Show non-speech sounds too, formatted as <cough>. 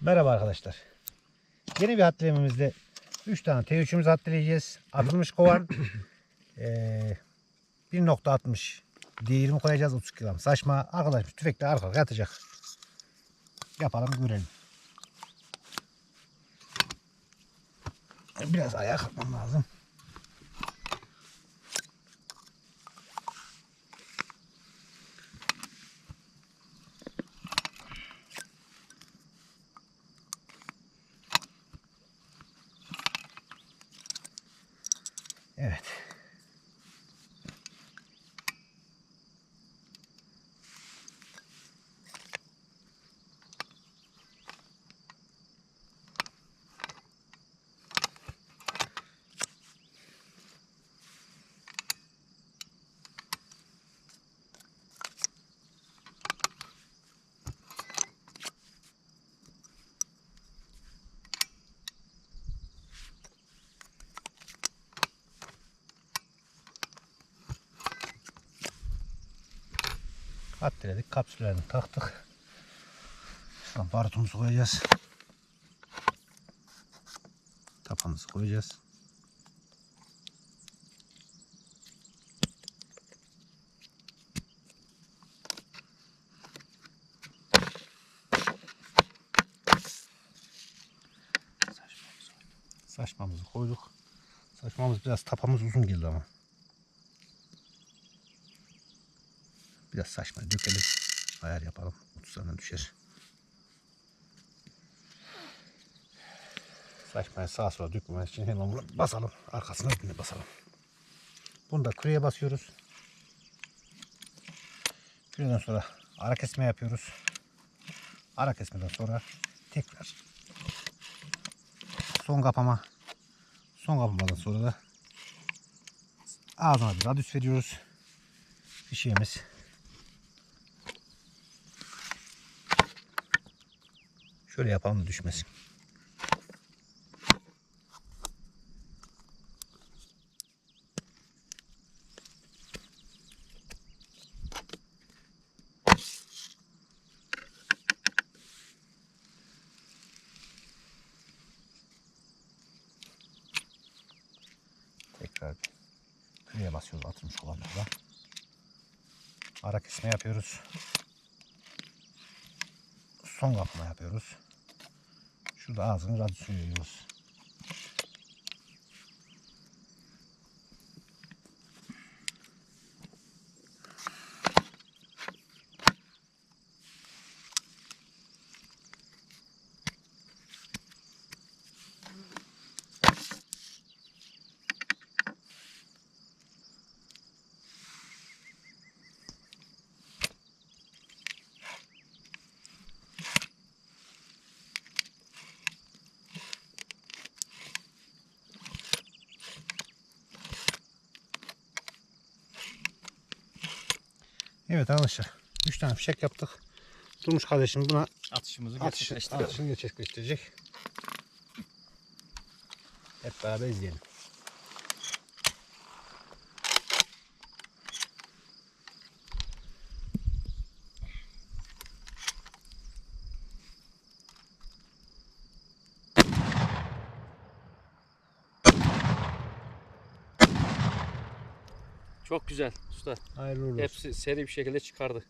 Merhaba arkadaşlar. Yeni bir hatırlamamızda 3 tane T3'ümüzü hatırlayacağız. Atılmış kovan <coughs> eee 1.60 D20 koyacağız 30 gram. Saçma arkadaşım tüfekle arka arkaya atacak. Yapalım görelim. Biraz ayağa kalkmam lazım. Evet. Attırdık. Kapsüllerini taktık. Şuradan barutumuzu koyacağız. Tapamızı koyacağız. Saçmamızı koyduk. Saçmamız biraz tapamız uzun geldi ama. Biraz saçma dökelim. Ayar yapalım. 30 tane düşer. Saçmayı sağa sola dökmemek için hemen bunu basalım. Arkasına öbürüne basalım. Bunu da küreye basıyoruz. Küreden sonra ara kesme yapıyoruz. Ara kesmeden sonra tekrar son kapama son kapamadan sonra da ağzına bir radius veriyoruz. Fişeğimiz Şöyle yapalım düşmesin. Tekrar küreye basıyoruz atılmış olanlarda. Ara kesme yapıyoruz. Son kapma yapıyoruz. Şurada ağzını radyosunu veriyoruz. Evet arkadaşlar. 3 tane fişek yaptık. Durmuş kardeşim buna Atışımızı atışını, gerçekleştirelim. atışını gerçekleştirecek. Hep beraber izleyelim. Çok güzel usta. Hayırlı olsun. Hepsi seri bir şekilde çıkardı.